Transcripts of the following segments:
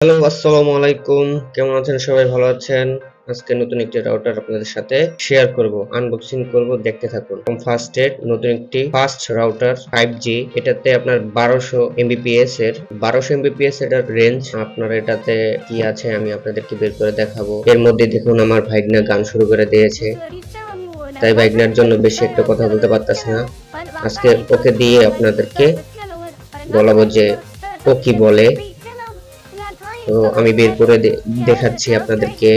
Hello, আসসালামু আলাইকুম। কেমন আছেন? সবাই ভালো আছেন? আজকে নতুন একটি রাউটার আপনাদের সাথে শেয়ার করব আনবক্সিং করব, দেখতে থাকুন। ফার্স্ট এড নতুন একটি ফাস্ট রাউটার 5G এটাতে আপনার 1200 এমবিপিএস এর 1200 এমবিপিএস এর রেঞ্জ আপনার এটাতে কি আছে আমি আপনাদেরকে বের করে দেখাবো। এর মধ্যে দেখুন, আমার ভাইগনা গান শুরু করে দিয়েছে। তাই ভাইগনার জন্য বেশি একটা কথা বলতে পারতাছি না। আজকে ওকে দিয়ে আপনাদেরকে বলাবো যে ও কি বলে। তো আমি বের করে দেখাচ্ছি আপনাদেরকে।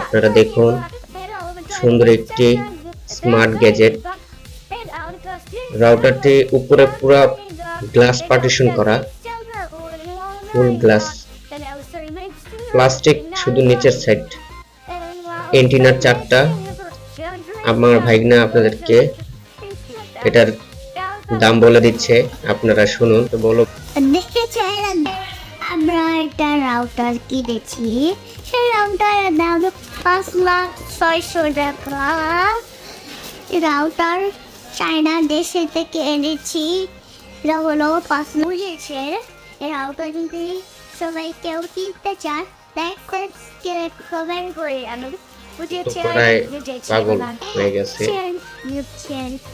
আপনারা দেখুন, সুন্দর একটি স্মার্ট গ্যাজেট রাউটারটি উপরে পুরো গ্লাস পার্টিশন করা। ফুল গ্লাস প্লাস্টিক শুধু নিচের সাইড এন্টিনার চারটা। আমার ভাইগনা আপনাদেরকে এটার দাম বলে দিচ্ছে। আপনারা শুনুন। তো বলো আমরা একটা রাউটার কিনেছি। সেই রাউটারের দাম পাঁচ লাখ ছয়শো টাকা। রাউটার চায়না দেশে থেকে এনেছি। এটা হলো পাঁচ বুঝেছে এই রাউটার যদি সবাই কেউ কিনতে চান লাইক করে কমেন্ট করে আনুন বুঝেছে প্রায় পাগল হয়ে গেছে।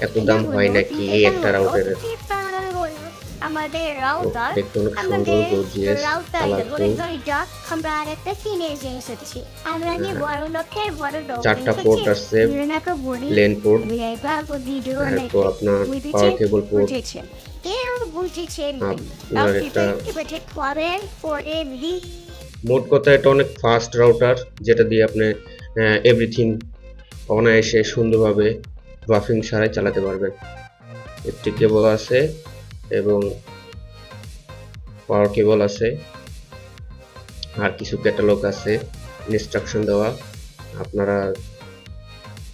এত দাম হয় নাকি? একটা রাউটারের আমাদের রাউটার দেখতে সুন্দর আমাদের গর্জিয়াস রাউটার কালারফুল। ঘড়িটা আমরা আরেকটা কিনে এসেছি। আমরা কি বড় লোকের বড় লোক চারটা পোর্ট আছে প্লেন পোর্ট তারপর আপনার পাওয়ার কেবল পোর্ট কেউ বুঝেছেন আপনার এটা পরের পরে মোট কথা এটা অনেক ফাস্ট রাউটার যেটা দিয়ে আপনি এভরিথিং অনায়াসে সুন্দরভাবে বাফিং ছাড়াই চালাতে পারবেন। একটি কেবল আছে। এবং পাওয়ার কেবল আছে, আর কিছু ক্যাটালগ আছে ইনস্ট্রাকশন দেওয়া, আপনারা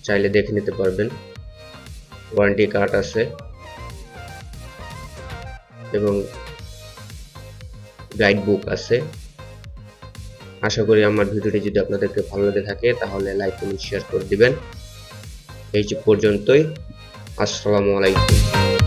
চাইলে দেখে নিতে পারবেন। ওয়ারেন্টি কার্ড আছে এবং গাইড বুক আছে। আশা করি আমার ভিডিওটি যদি আপনাদেরকে ভালো লেগে থাকে, তাহলে লাইক এবং শেয়ার করে দিবেন। এই পর্যন্তই। আসসালামু আলাইকুম।